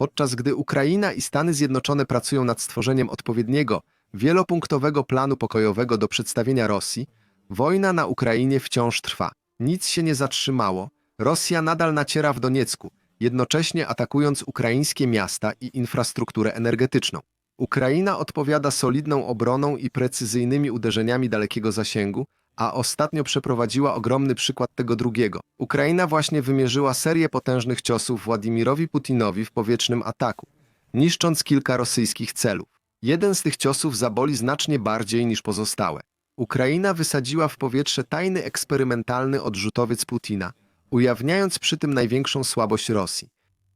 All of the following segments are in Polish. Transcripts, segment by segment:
podczas gdy Ukraina i Stany Zjednoczone pracują nad stworzeniem odpowiedniego, wielopunktowego planu pokojowego do przedstawienia Rosji, wojna na Ukrainie wciąż trwa. Nic się nie zatrzymało. Rosja nadal naciera w Doniecku, jednocześnie atakując ukraińskie miasta i infrastrukturę energetyczną. Ukraina odpowiada solidną obroną i precyzyjnymi uderzeniami dalekiego zasięgu, a ostatnio przeprowadziła ogromny przykład tego drugiego. Ukraina właśnie wymierzyła serię potężnych ciosów Władimirowi Putinowi w powietrznym ataku, niszcząc kilka rosyjskich celów. Jeden z tych ciosów zaboli znacznie bardziej niż pozostałe. Ukraina wysadziła w powietrze tajny eksperymentalny odrzutowiec Putina, ujawniając przy tym największą słabość Rosji.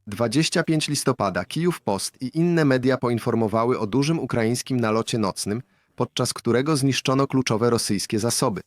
25 listopada Kijów Post i inne media poinformowały o dużym ukraińskim nalocie nocnym, podczas którego zniszczono kluczowe rosyjskie zasoby.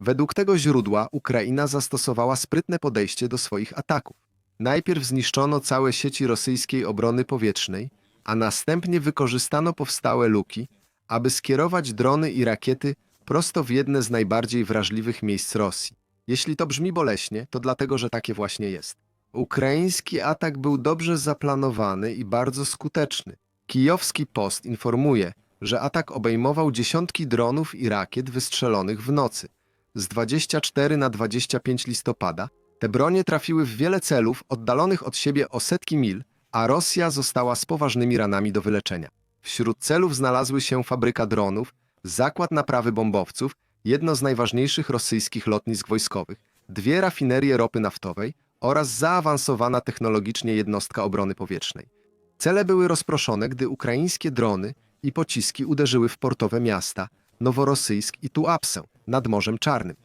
Według tego źródła Ukraina zastosowała sprytne podejście do swoich ataków. Najpierw zniszczono całe sieci rosyjskiej obrony powietrznej, a następnie wykorzystano powstałe luki, aby skierować drony i rakiety prosto w jedne z najbardziej wrażliwych miejsc Rosji. Jeśli to brzmi boleśnie, to dlatego, że takie właśnie jest. Ukraiński atak był dobrze zaplanowany i bardzo skuteczny. Kijowski Post informuje, że atak obejmował dziesiątki dronów i rakiet wystrzelonych w nocy. Z 24 na 25 listopada te bronie trafiły w wiele celów oddalonych od siebie o setki mil, a Rosja została z poważnymi ranami do wyleczenia. Wśród celów znalazły się fabryka dronów, zakład naprawy bombowców, jedno z najważniejszych rosyjskich lotnisk wojskowych, dwie rafinerie ropy naftowej oraz zaawansowana technologicznie jednostka obrony powietrznej. Cele były rozproszone, gdy ukraińskie drony i pociski uderzyły w portowe miasta Noworosyjsk i Tuapsę nad Morzem Czarnym.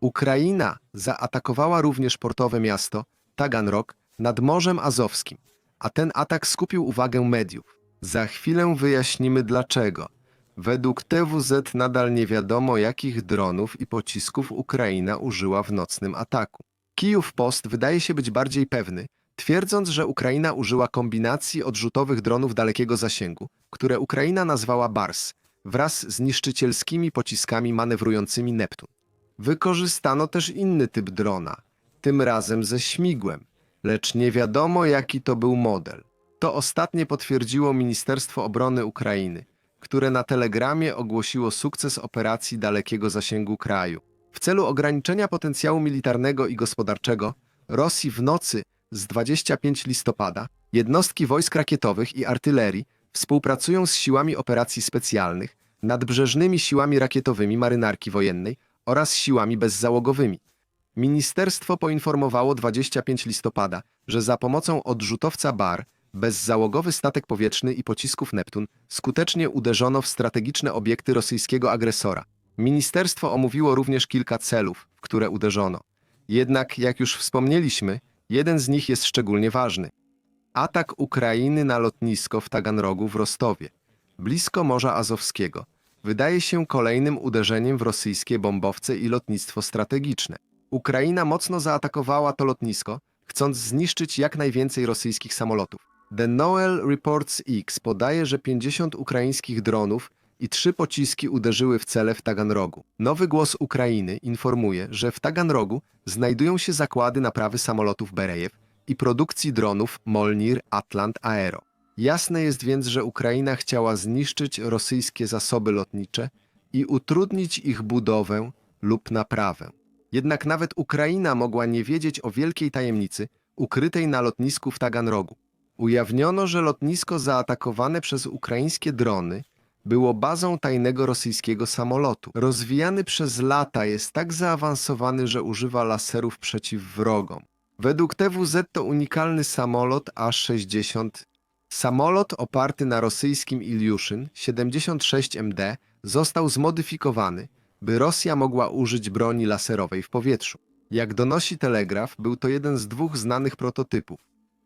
Ukraina zaatakowała również portowe miasto Taganrog nad Morzem Azowskim, a ten atak skupił uwagę mediów. Za chwilę wyjaśnimy dlaczego. Według TWZ nadal nie wiadomo, jakich dronów i pocisków Ukraina użyła w nocnym ataku. Kijów Post wydaje się być bardziej pewny, twierdząc, że Ukraina użyła kombinacji odrzutowych dronów dalekiego zasięgu, które Ukraina nazwała BARS, wraz z niszczycielskimi pociskami manewrującymi Neptun. Wykorzystano też inny typ drona, tym razem ze śmigłem, lecz nie wiadomo jaki to był model. To ostatnie potwierdziło Ministerstwo Obrony Ukrainy, które na telegramie ogłosiło sukces operacji dalekiego zasięgu kraju. W celu ograniczenia potencjału militarnego i gospodarczego Rosji w nocy z 25 listopada jednostki wojsk rakietowych i artylerii współpracują z siłami operacji specjalnych, nadbrzeżnymi siłami rakietowymi marynarki wojennej oraz siłami bezzałogowymi. Ministerstwo poinformowało 25 listopada, że za pomocą odrzutowca BAR bezzałogowy statek powietrzny i pocisków Neptun skutecznie uderzono w strategiczne obiekty rosyjskiego agresora. Ministerstwo omówiło również kilka celów, w które uderzono. Jednak, jak już wspomnieliśmy, jeden z nich jest szczególnie ważny. Atak Ukrainy na lotnisko w Taganrogu w Rostowie, blisko Morza Azowskiego, wydaje się kolejnym uderzeniem w rosyjskie bombowce i lotnictwo strategiczne. Ukraina mocno zaatakowała to lotnisko, chcąc zniszczyć jak najwięcej rosyjskich samolotów. The Noel Reports X podaje, że 50 ukraińskich dronów i trzy pociski uderzyły w cele w Taganrogu. Nowy Głos Ukrainy informuje, że w Taganrogu znajdują się zakłady naprawy samolotów Berejew i produkcji dronów Molnir Atlant Aero. Jasne jest więc, że Ukraina chciała zniszczyć rosyjskie zasoby lotnicze i utrudnić ich budowę lub naprawę. Jednak nawet Ukraina mogła nie wiedzieć o wielkiej tajemnicy ukrytej na lotnisku w Taganrogu. Ujawniono, że lotnisko zaatakowane przez ukraińskie drony było bazą tajnego rosyjskiego samolotu. Rozwijany przez lata jest tak zaawansowany, że używa laserów przeciw wrogom. Według TWZ to unikalny samolot A-60. Samolot oparty na rosyjskim Ilyuszyn 76MD został zmodyfikowany, by Rosja mogła użyć broni laserowej w powietrzu. Jak donosi Telegraf, był to jeden z dwóch znanych prototypów.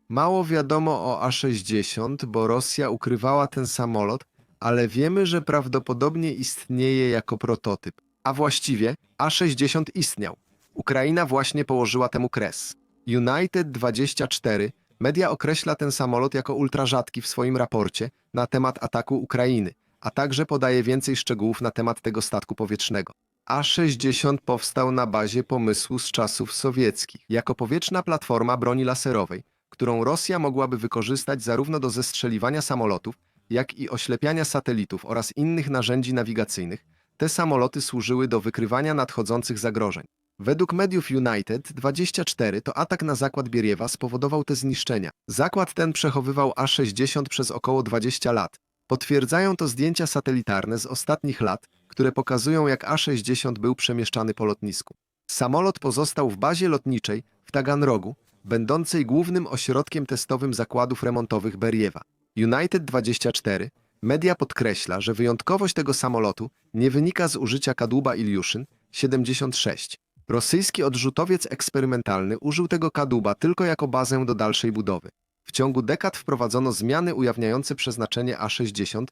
Mało wiadomo o A-60, bo Rosja ukrywała ten samolot, ale wiemy, że prawdopodobnie istnieje jako prototyp. A właściwie A-60 istniał. Ukraina właśnie położyła temu kres. United 24 media określa ten samolot jako ultrarzadki w swoim raporcie na temat ataku Ukrainy, a także podaje więcej szczegółów na temat tego statku powietrznego. A-60 powstał na bazie pomysłu z czasów sowieckich. Jako powietrzna platforma broni laserowej którą Rosja mogłaby wykorzystać zarówno do zestrzeliwania samolotów, jak i oślepiania satelitów oraz innych narzędzi nawigacyjnych. Te samoloty służyły do wykrywania nadchodzących zagrożeń. Według mediów United 24 to atak na zakład Bieriewa spowodował te zniszczenia. Zakład ten przechowywał A-60 przez około 20 lat. Potwierdzają to zdjęcia satelitarne z ostatnich lat, które pokazują jak A-60 był przemieszczany po lotnisku. Samolot pozostał w bazie lotniczej w Taganrogu, będącej głównym ośrodkiem testowym zakładów remontowych Beriewa. United 24 media podkreśla, że wyjątkowość tego samolotu nie wynika z użycia kadłuba Ilyuszyn 76. Rosyjski odrzutowiec eksperymentalny użył tego kadłuba tylko jako bazę do dalszej budowy. W ciągu dekad wprowadzono zmiany ujawniające przeznaczenie A60.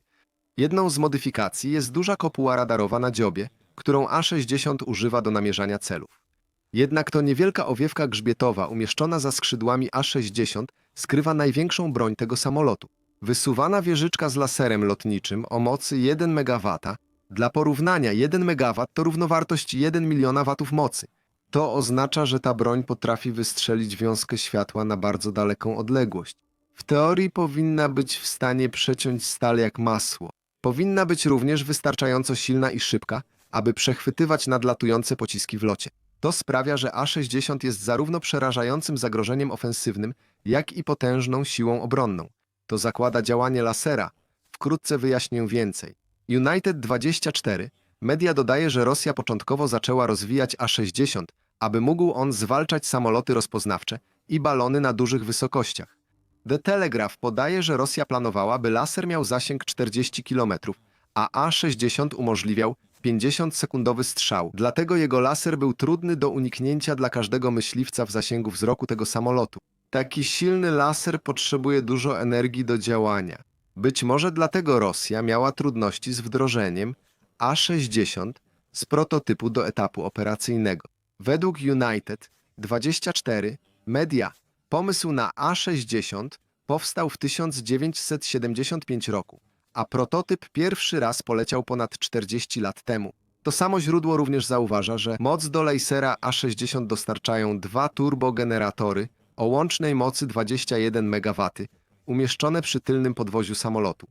Jedną z modyfikacji jest duża kopuła radarowa na dziobie, którą A60 używa do namierzania celów. Jednak to niewielka owiewka grzbietowa umieszczona za skrzydłami A60 skrywa największą broń tego samolotu. Wysuwana wieżyczka z laserem lotniczym o mocy 1 MW. Dla porównania 1 MW to równowartość 1 miliona watów mocy. To oznacza, że ta broń potrafi wystrzelić wiązkę światła na bardzo daleką odległość. W teorii powinna być w stanie przeciąć stal jak masło. Powinna być również wystarczająco silna i szybka, aby przechwytywać nadlatujące pociski w locie. To sprawia, że A-60 jest zarówno przerażającym zagrożeniem ofensywnym, jak i potężną siłą obronną. To zakłada działanie lasera. Wkrótce wyjaśnię więcej. United 24 media dodaje, że Rosja początkowo zaczęła rozwijać A-60, aby mógł on zwalczać samoloty rozpoznawcze i balony na dużych wysokościach. The Telegraph podaje, że Rosja planowała, by laser miał zasięg 40 km, a A-60 umożliwiał 50-sekundowy strzał. Dlatego jego laser był trudny do uniknięcia dla każdego myśliwca w zasięgu wzroku tego samolotu. Taki silny laser potrzebuje dużo energii do działania. Być może dlatego Rosja miała trudności z wdrożeniem A-60 z prototypu do etapu operacyjnego. Według United 24 media pomysł na A-60 powstał w 1975 roku, a prototyp pierwszy raz poleciał ponad 40 lat temu. To samo źródło również zauważa, że moc do lasera A-60 dostarczają dwa turbogeneratory o łącznej mocy 21 MW, umieszczone przy tylnym podwoziu samolotu.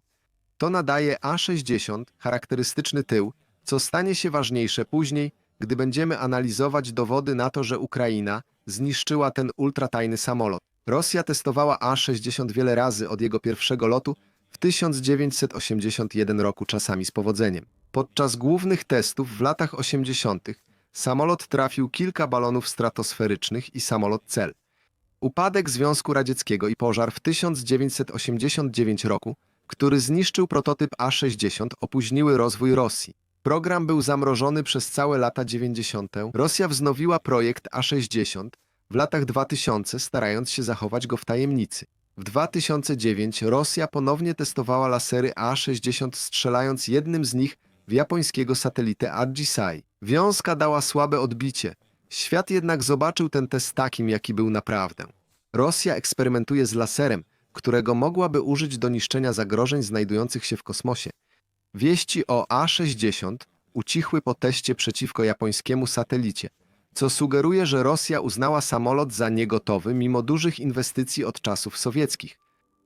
To nadaje A60 charakterystyczny tył, co stanie się ważniejsze później, gdy będziemy analizować dowody na to, że Ukraina zniszczyła ten ultratajny samolot. Rosja testowała A60 wiele razy od jego pierwszego lotu w 1981 roku czasami z powodzeniem. Podczas głównych testów w latach 80. samolot trafił kilka balonów stratosferycznych i samolot cel. Upadek Związku Radzieckiego i pożar w 1989 roku, który zniszczył prototyp A-60, opóźniły rozwój Rosji. Program był zamrożony przez całe lata 90. Rosja wznowiła projekt A-60 w latach 2000, starając się zachować go w tajemnicy. W 2009 Rosja ponownie testowała lasery A-60, strzelając jednym z nich w japońskiego satelitę Ajisai. Wiązka dała słabe odbicie. Świat jednak zobaczył ten test takim, jaki był naprawdę. Rosja eksperymentuje z laserem, którego mogłaby użyć do niszczenia zagrożeń znajdujących się w kosmosie. Wieści o A-60 ucichły po teście przeciwko japońskiemu satelicie, co sugeruje, że Rosja uznała samolot za niegotowy mimo dużych inwestycji od czasów sowieckich.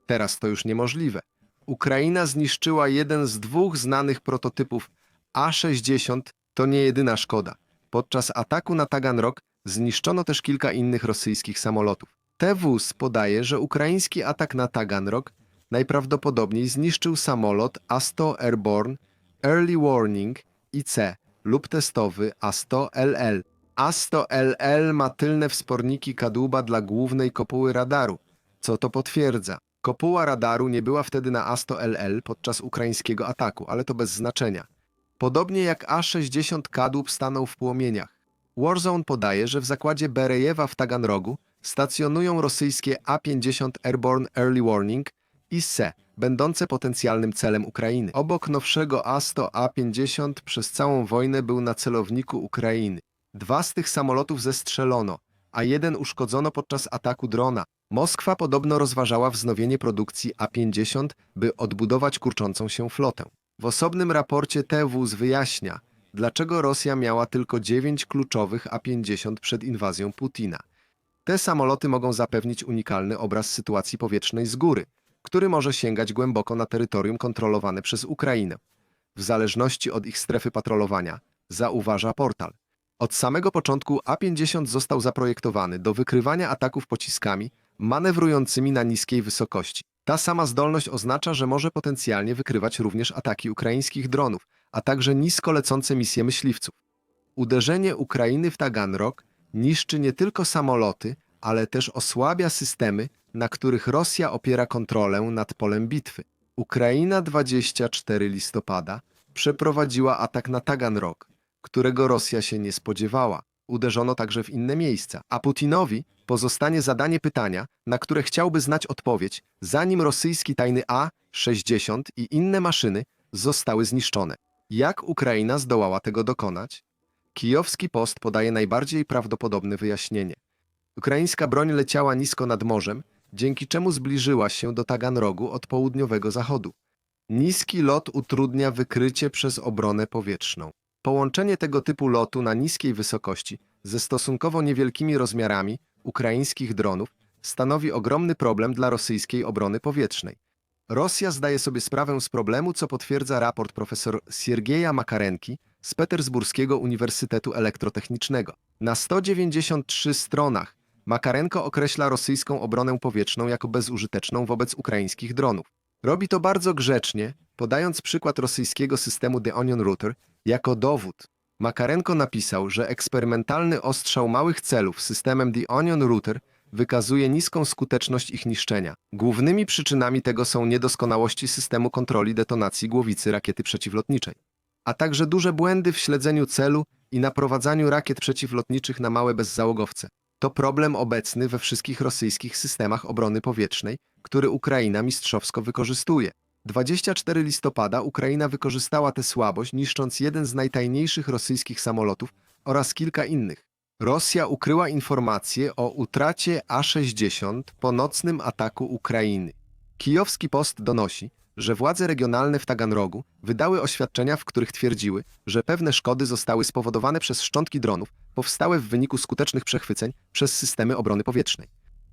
Teraz to już niemożliwe. Ukraina zniszczyła jeden z dwóch znanych prototypów A-60, to nie jedyna szkoda. Podczas ataku na Taganrog zniszczono też kilka innych rosyjskich samolotów. TWS podaje, że ukraiński atak na Taganrog najprawdopodobniej zniszczył samolot A-100 Airborne Early Warning IC lub testowy A-100LL. A-100LL ma tylne wsporniki kadłuba dla głównej kopuły radaru, co to potwierdza. Kopuła radaru nie była wtedy na A-100LL podczas ukraińskiego ataku, ale to bez znaczenia. Podobnie jak A-60 kadłub stanął w płomieniach. Warzone podaje, że w zakładzie Berejewa w Taganrogu stacjonują rosyjskie A-50 Airborne Early Warning i SE, będące potencjalnym celem Ukrainy. Obok nowszego A-100 A-50 przez całą wojnę był na celowniku Ukrainy. Dwa z tych samolotów zestrzelono, a jeden uszkodzono podczas ataku drona. Moskwa podobno rozważała wznowienie produkcji A-50, by odbudować kurczącą się flotę. W osobnym raporcie TWS wyjaśnia, dlaczego Rosja miała tylko dziewięć kluczowych A-50 przed inwazją Putina. Te samoloty mogą zapewnić unikalny obraz sytuacji powietrznej z góry, który może sięgać głęboko na terytorium kontrolowane przez Ukrainę. W zależności od ich strefy patrolowania, zauważa portal. Od samego początku A-50 został zaprojektowany do wykrywania ataków pociskami manewrującymi na niskiej wysokości. Ta sama zdolność oznacza, że może potencjalnie wykrywać również ataki ukraińskich dronów, a także nisko lecące misje myśliwców. Uderzenie Ukrainy w Taganrog niszczy nie tylko samoloty, ale też osłabia systemy, na których Rosja opiera kontrolę nad polem bitwy. Ukraina 24 listopada przeprowadziła atak na Taganrog, którego Rosja się nie spodziewała. Uderzono także w inne miejsca, a Putinowi pozostanie zadanie pytania, na które chciałby znać odpowiedź, zanim rosyjski tajny A-60 i inne maszyny zostały zniszczone. Jak Ukraina zdołała tego dokonać? Kijowski Post podaje najbardziej prawdopodobne wyjaśnienie. Ukraińska broń leciała nisko nad morzem, dzięki czemu zbliżyła się do Taganrogu od południowego zachodu. Niski lot utrudnia wykrycie przez obronę powietrzną. Połączenie tego typu lotu na niskiej wysokości ze stosunkowo niewielkimi rozmiarami ukraińskich dronów stanowi ogromny problem dla rosyjskiej obrony powietrznej. Rosja zdaje sobie sprawę z problemu, co potwierdza raport profesor Siergieja Makarenki z Petersburskiego Uniwersytetu Elektrotechnicznego. Na 193 stronach Makarenko określa rosyjską obronę powietrzną jako bezużyteczną wobec ukraińskich dronów. Robi to bardzo grzecznie, podając przykład rosyjskiego systemu The Onion Router jako dowód. Makarenko napisał, że eksperymentalny ostrzał małych celów systemem The Onion Router wykazuje niską skuteczność ich niszczenia. Głównymi przyczynami tego są niedoskonałości systemu kontroli detonacji głowicy rakiety przeciwlotniczej, a także duże błędy w śledzeniu celu i naprowadzaniu rakiet przeciwlotniczych na małe bezzałogowce. To problem obecny we wszystkich rosyjskich systemach obrony powietrznej, który Ukraina mistrzowsko wykorzystuje. 24 listopada Ukraina wykorzystała tę słabość, niszcząc jeden z najtajniejszych rosyjskich samolotów oraz kilka innych. Rosja ukryła informacje o utracie A-60 po nocnym ataku Ukrainy. Kijowski Post donosi, że władze regionalne w Taganrogu wydały oświadczenia, w których twierdziły, że pewne szkody zostały spowodowane przez szczątki dronów powstałe w wyniku skutecznych przechwyceń przez systemy obrony powietrznej.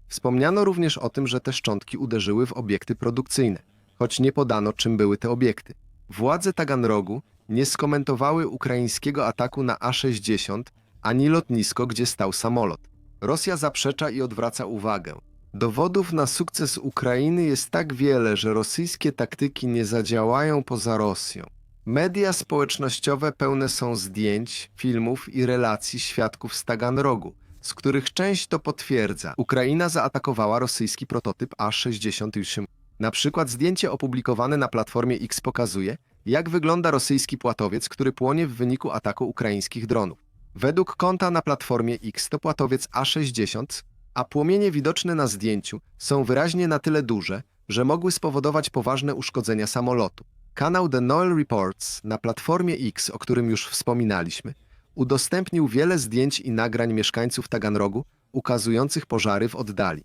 Wspomniano również o tym, że te szczątki uderzyły w obiekty produkcyjne, choć nie podano, czym były te obiekty. Władze Taganrogu nie skomentowały ukraińskiego ataku na A-60 ani lotnisko, gdzie stał samolot. Rosja zaprzecza i odwraca uwagę. Dowodów na sukces Ukrainy jest tak wiele, że rosyjskie taktyki nie zadziałają poza Rosją. Media społecznościowe pełne są zdjęć, filmów i relacji świadków z Taganrogu, z których część to potwierdza. Ukraina zaatakowała rosyjski prototyp A-68. Na przykład zdjęcie opublikowane na platformie X pokazuje, jak wygląda rosyjski płatowiec, który płonie w wyniku ataku ukraińskich dronów. Według konta na platformie X to płatowiec A60, a płomienie widoczne na zdjęciu są wyraźnie na tyle duże, że mogły spowodować poważne uszkodzenia samolotu. Kanał The Noel Reports na platformie X, o którym już wspominaliśmy, udostępnił wiele zdjęć i nagrań mieszkańców Taganrogu ukazujących pożary w oddali.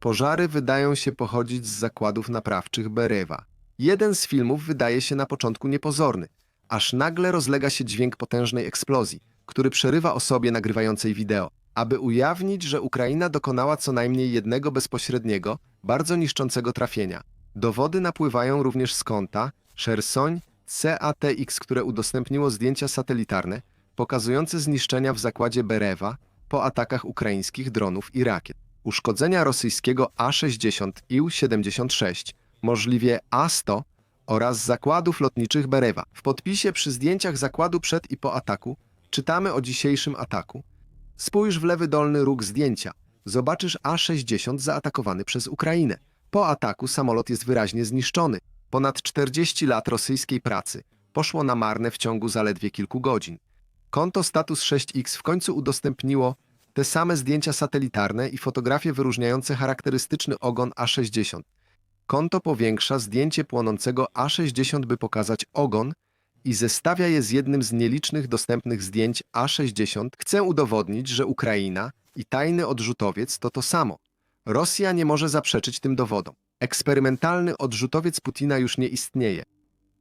Pożary wydają się pochodzić z zakładów naprawczych Berewa. Jeden z filmów wydaje się na początku niepozorny, aż nagle rozlega się dźwięk potężnej eksplozji, który przerywa osobie nagrywającej wideo, aby ujawnić, że Ukraina dokonała co najmniej jednego bezpośredniego, bardzo niszczącego trafienia. Dowody napływają również z konta Shersoń CATX, które udostępniło zdjęcia satelitarne pokazujące zniszczenia w zakładzie Berewa po atakach ukraińskich dronów i rakiet. Uszkodzenia rosyjskiego A-60 IL-76, możliwie A-100 oraz zakładów lotniczych Berewa. W podpisie przy zdjęciach zakładu przed i po ataku czytamy o dzisiejszym ataku. Spójrz w lewy dolny róg zdjęcia. Zobaczysz A-60 zaatakowany przez Ukrainę. Po ataku samolot jest wyraźnie zniszczony. Ponad 40 lat rosyjskiej pracy poszło na marne w ciągu zaledwie kilku godzin. Konto Status 6X w końcu udostępniło te same zdjęcia satelitarne i fotografie wyróżniające charakterystyczny ogon A60. Konto powiększa zdjęcie płonącego A60, by pokazać ogon i zestawia je z jednym z nielicznych dostępnych zdjęć A60. Chce udowodnić, że Ukraina i tajny odrzutowiec to to samo. Rosja nie może zaprzeczyć tym dowodom. Eksperymentalny odrzutowiec Putina już nie istnieje.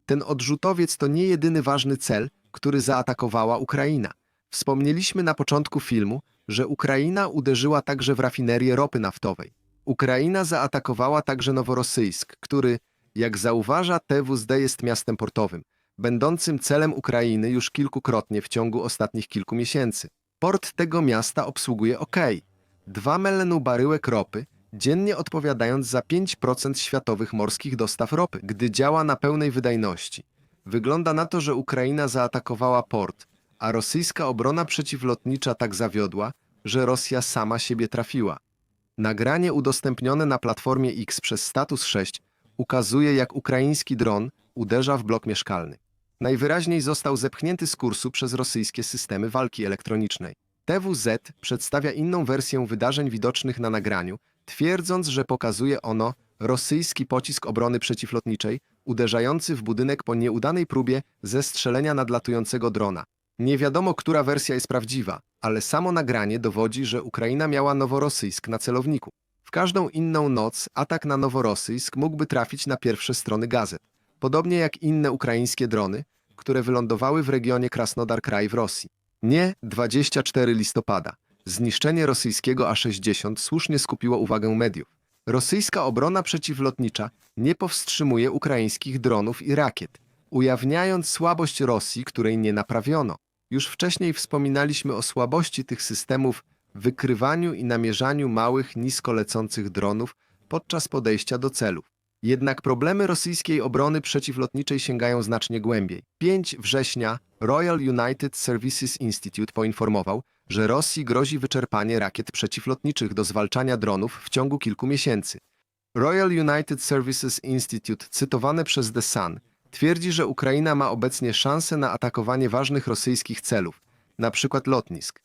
Ten odrzutowiec to nie jedyny ważny cel, który zaatakowała Ukraina. Wspomnieliśmy na początku filmu, że Ukraina uderzyła także w rafinerię ropy naftowej. Ukraina zaatakowała także Noworosyjsk, który, jak zauważa TWSD, jest miastem portowym, będącym celem Ukrainy już kilkukrotnie w ciągu ostatnich kilku miesięcy. Port tego miasta obsługuje OK. 2 melenu baryłek ropy, dziennie odpowiadając za 5% światowych morskich dostaw ropy, gdy działa na pełnej wydajności. Wygląda na to, że Ukraina zaatakowała port, a rosyjska obrona przeciwlotnicza tak zawiodła, że Rosja sama siebie trafiła. Nagranie udostępnione na platformie X przez Status 6 ukazuje, jak ukraiński dron uderza w blok mieszkalny. Najwyraźniej został zepchnięty z kursu przez rosyjskie systemy walki elektronicznej. TWZ przedstawia inną wersję wydarzeń widocznych na nagraniu, twierdząc, że pokazuje ono rosyjski pocisk obrony przeciwlotniczej uderzający w budynek po nieudanej próbie zestrzelenia nadlatującego drona. Nie wiadomo, która wersja jest prawdziwa, ale samo nagranie dowodzi, że Ukraina miała Noworosyjsk na celowniku. W każdą inną noc atak na Noworosyjsk mógłby trafić na pierwsze strony gazet, podobnie jak inne ukraińskie drony, które wylądowały w regionie Krasnodar Kraj w Rosji. Nie 24 listopada. Zniszczenie rosyjskiego A-60 słusznie skupiło uwagę mediów. Rosyjska obrona przeciwlotnicza nie powstrzymuje ukraińskich dronów i rakiet, ujawniając słabość Rosji, której nie naprawiono. Już wcześniej wspominaliśmy o słabości tych systemów w wykrywaniu i namierzaniu małych, nisko lecących dronów podczas podejścia do celów. Jednak problemy rosyjskiej obrony przeciwlotniczej sięgają znacznie głębiej. 5 września Royal United Services Institute poinformował, że Rosji grozi wyczerpanie rakiet przeciwlotniczych do zwalczania dronów w ciągu kilku miesięcy. Royal United Services Institute, cytowane przez The Sun, twierdzi, że Ukraina ma obecnie szansę na atakowanie ważnych rosyjskich celów, np. lotnisk.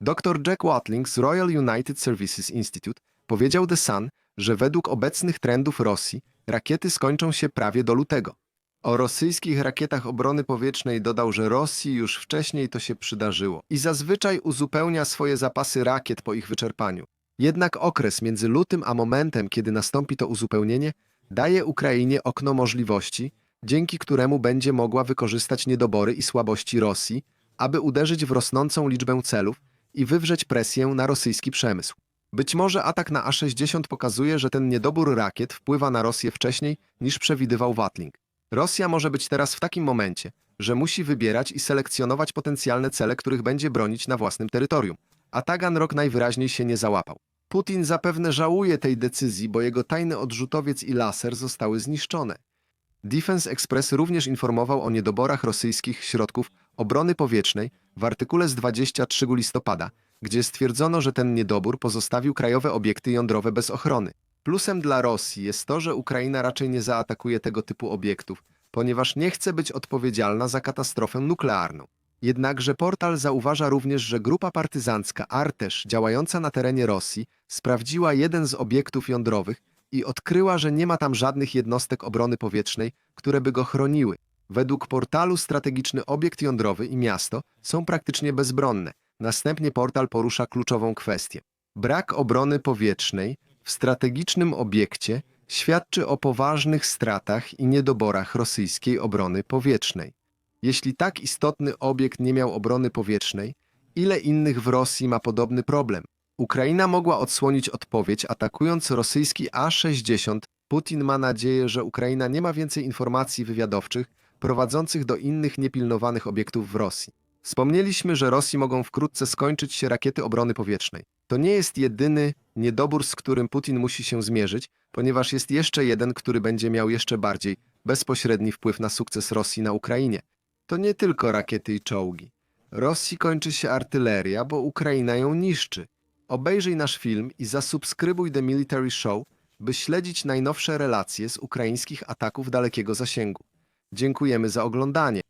Dr Jack Watling z Royal United Services Institute powiedział The Sun, że według obecnych trendów Rosji rakiety skończą się prawie do lutego. O rosyjskich rakietach obrony powietrznej dodał, że Rosji już wcześniej to się przydarzyło i zazwyczaj uzupełnia swoje zapasy rakiet po ich wyczerpaniu. Jednak okres między lutym a momentem, kiedy nastąpi to uzupełnienie, daje Ukrainie okno możliwości, dzięki któremu będzie mogła wykorzystać niedobory i słabości Rosji, aby uderzyć w rosnącą liczbę celów i wywrzeć presję na rosyjski przemysł. Być może atak na A-60 pokazuje, że ten niedobór rakiet wpływa na Rosję wcześniej niż przewidywał Watling. Rosja może być teraz w takim momencie, że musi wybierać i selekcjonować potencjalne cele, których będzie bronić na własnym terytorium. A Taganrog najwyraźniej się nie załapał. Putin zapewne żałuje tej decyzji, bo jego tajny odrzutowiec i laser zostały zniszczone. Defense Express również informował o niedoborach rosyjskich środków obrony powietrznej w artykule z 23 listopada, gdzie stwierdzono, że ten niedobór pozostawił krajowe obiekty jądrowe bez ochrony. Plusem dla Rosji jest to, że Ukraina raczej nie zaatakuje tego typu obiektów, ponieważ nie chce być odpowiedzialna za katastrofę nuklearną. Jednakże portal zauważa również, że grupa partyzancka Artesz działająca na terenie Rosji sprawdziła jeden z obiektów jądrowych i odkryła, że nie ma tam żadnych jednostek obrony powietrznej, które by go chroniły. Według portalu strategiczny obiekt jądrowy i miasto są praktycznie bezbronne. Następnie portal porusza kluczową kwestię. Brak obrony powietrznej w strategicznym obiekcie świadczy o poważnych stratach i niedoborach rosyjskiej obrony powietrznej. Jeśli tak istotny obiekt nie miał obrony powietrznej, ile innych w Rosji ma podobny problem? Ukraina mogła odsłonić odpowiedź, atakując rosyjski A-60. Putin ma nadzieję, że Ukraina nie ma więcej informacji wywiadowczych prowadzących do innych niepilnowanych obiektów w Rosji. Wspomnieliśmy, że Rosji mogą wkrótce skończyć się rakiety obrony powietrznej. To nie jest jedyny niedobór, z którym Putin musi się zmierzyć, ponieważ jest jeszcze jeden, który będzie miał jeszcze bardziej bezpośredni wpływ na sukces Rosji na Ukrainie. To nie tylko rakiety i czołgi. Rosji kończy się artyleria, bo Ukraina ją niszczy. Obejrzyj nasz film i zasubskrybuj The Military Show, by śledzić najnowsze relacje z ukraińskich ataków dalekiego zasięgu. Dziękujemy za oglądanie.